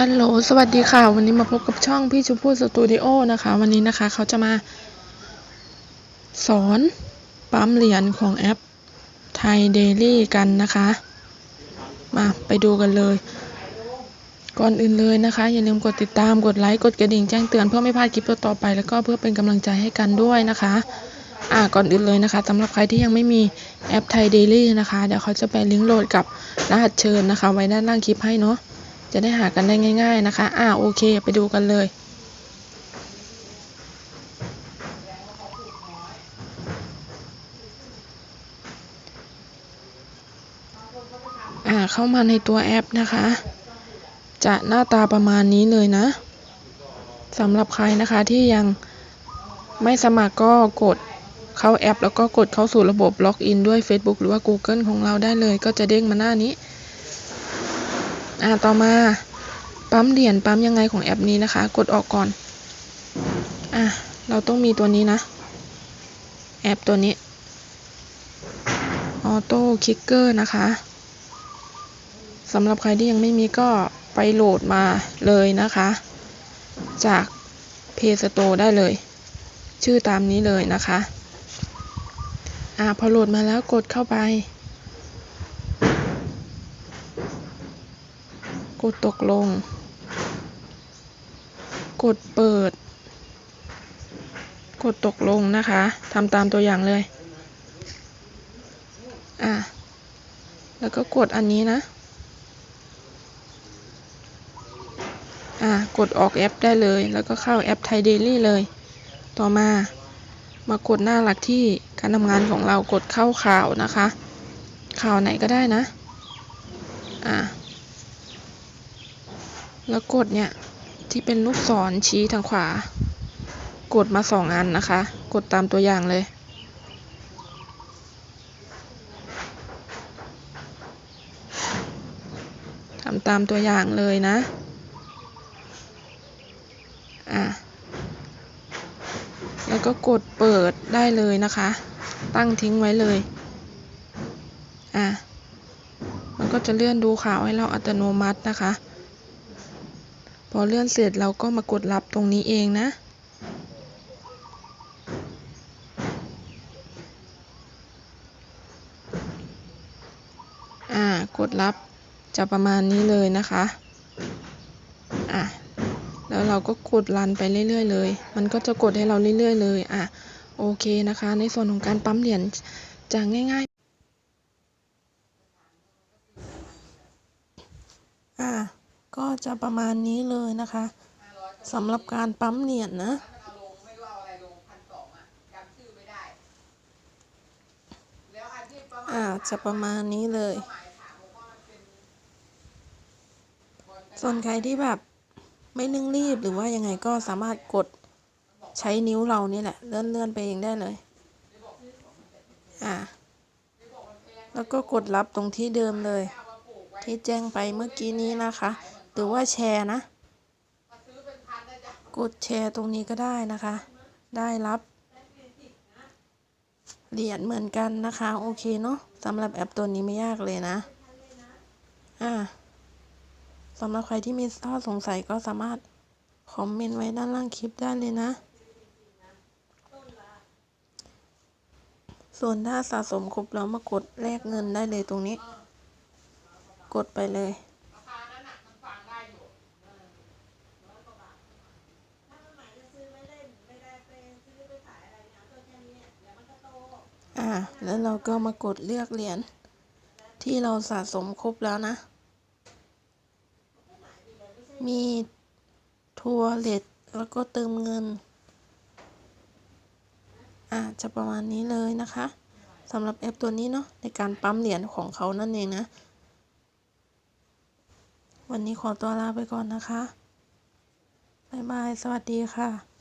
ฮัลโหล สวัสดีค่ะ วันนี้มาพบกับช่องพี่ชมพู่สตูดิโอนะคะ วันนี้นะคะเขาจะมา สอนปั๊มเหรียญของแอปไทยเดลี่กันนะคะ มาไปดูกันเลย ก่อนอื่นเลยนะคะ อย่าลืมกดติดตาม กดไลค์ กดกระดิ่งแจ้งเตือนเพื่อไม่พลาดคลิปต่อๆไป แล้วก็เพื่อเป็นกำลังใจให้กันด้วยนะคะ อ่า ก่อนอื่นเลยนะคะสำหรับใครที่ยังไม่มีแอปไทยเดลี่นะคะ เดี๋ยวเขาจะไปลิงก์โหลดกับรหัสเชิญนะคะ ไว้ด้านล่างคลิปให้เนาะ จะได้หากันได้ง่าย ๆนะคะ อ่าโอเค ไปดูกันเลย อ่าเข้ามาในตัวแอปนะคะ จะหน้าตาประมาณนี้เลยนะสำหรับใครนะคะที่ยังไม่สมัครก็กดเข้าแอป แล้วก็กดเข้าสู่ระบบล็อกอินด้วย Facebook หรือว่า Google ของเราได้เลย ก็จะเด้งมาหน้านี้ อ่าต่อมาปั๊มเหรียญปั๊มยังไงของแอปนี้นะคะ กดออกก่อนอะเราต้องมีตัวนี้นะ แอปตัวนี้ออโต้คลิกเกอร์นะคะสำหรับใครที่ยังไม่มีก็ไปโหลดมาเลยนะคะ จาก Play Store ได้เลย ชื่อตามนี้เลยนะคะ อ่าพอโหลดมาแล้วกดเข้าไป กดตกลง กดเปิด กดตกลงนะคะทำตามตัวอย่างเลย อะ แล้วก็กดอันนี้นะ อะ กดออกแอปได้เลย แล้วก็เข้าแอปไทยเดลี่เลย ต่อมามากดหน้าหลักที่การทำงานของเรากดเข้าข่าวนะคะ ข่าวไหนก็ได้นะ อะ แล้วกดเนี่ยที่เป็นลูกศรชี้ทางขวา กดมาสองอันนะคะ กดตามตัวอย่างเลย ทำตามตัวอย่างเลยนะ อะ แล้วก็กดเปิดได้เลยนะคะ ตั้งทิ้งไว้เลย อะ มันก็จะเลื่อนดูข่าวให้เราอัตโนมัตินะคะ พอเลื่อนเสร็จเราก็มากดรับตรงนี้เองนะอ่ากดรับจะประมาณนี้เลยนะคะ อะ แล้วเราก็กดรันไปเรื่อยๆเลย มันก็จะกดให้เราเรื่อยๆเลย อะ โอเคนะคะ ในส่วนของการปั๊มเหรียญจะง่ายๆ อะ ก็จะประมาณนี้เลยนะคะสำหรับการปั๊มเหรียญนะอ่าจะประมาณนี้เลย ส่วนใครที่แบบไม่นึ่งรีบหรือว่ายังไงก็สามารถกดใช้นิ้วเรานี่แหละ เลื่อนเลื่อนไปเองได้เลย อ่า แล้วก็กดรับตรงที่เดิมเลย ที่แจ้งไปเมื่อกี้นี้นะคะ หรือว่าแชร์นะ กดแชร์ตรงนี้ก็ได้นะคะ ได้รับเหรียญเหมือนกันนะคะ โอเคเนาะสำหรับแอปตัวนี้ไม่ยากเลยนะ อ่าสำหรับใครที่มีข้อสงสัยก็สามารถคอมเมนต์ไว้ด้านล่างคลิปได้เลยนะ ส่วนถ้าสะสมครบแล้วมากดแลกเงินได้เลยตรงนี้ กดไปเลย อ่าแล้วเราก็มากดเลือกเหรียญที่เราสะสมครบแล้วนะ มีทัวร์เลทแล้วก็เติมเงินอ่าจะประมาณนี้เลยนะคะสำหรับแอปตัวนี้เนาะในการปั๊มเหรียญของเขานั่นเองนะ วันนี้ขอตัวลาไปก่อนนะคะ บ๊ายบาย สวัสดีค่ะ